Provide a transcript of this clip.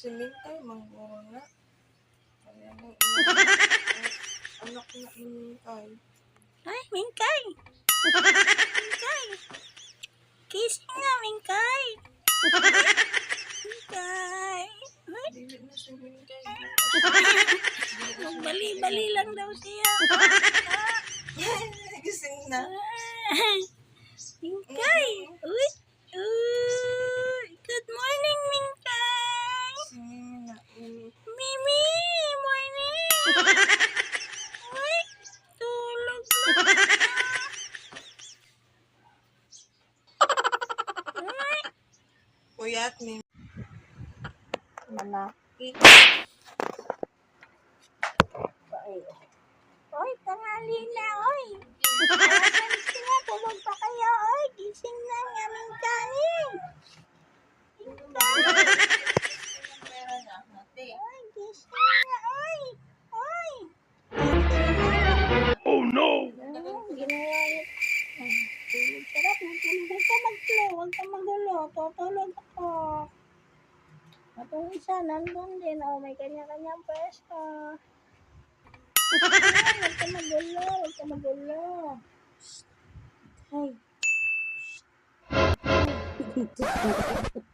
Si Mintay, mangguna. Kaya mo, anak na ni Mintay. Ay, Mingkay. Mingkay. Kissing nga, Mingkay. Mingkay. Ay, Dili na si Mintay. magbali-bali lang daw siya. Gising na. Uy, tulog na. Uy. Puyat, Mimi. Malaki. Oy, tangali na, oy. Magulo. Tutulog ako. Atong isa, nandun din. Oh, may kanya-kanyang pwesto. Ay, Huwag ka magulo. Huwag ka magulo. Ay. Ay.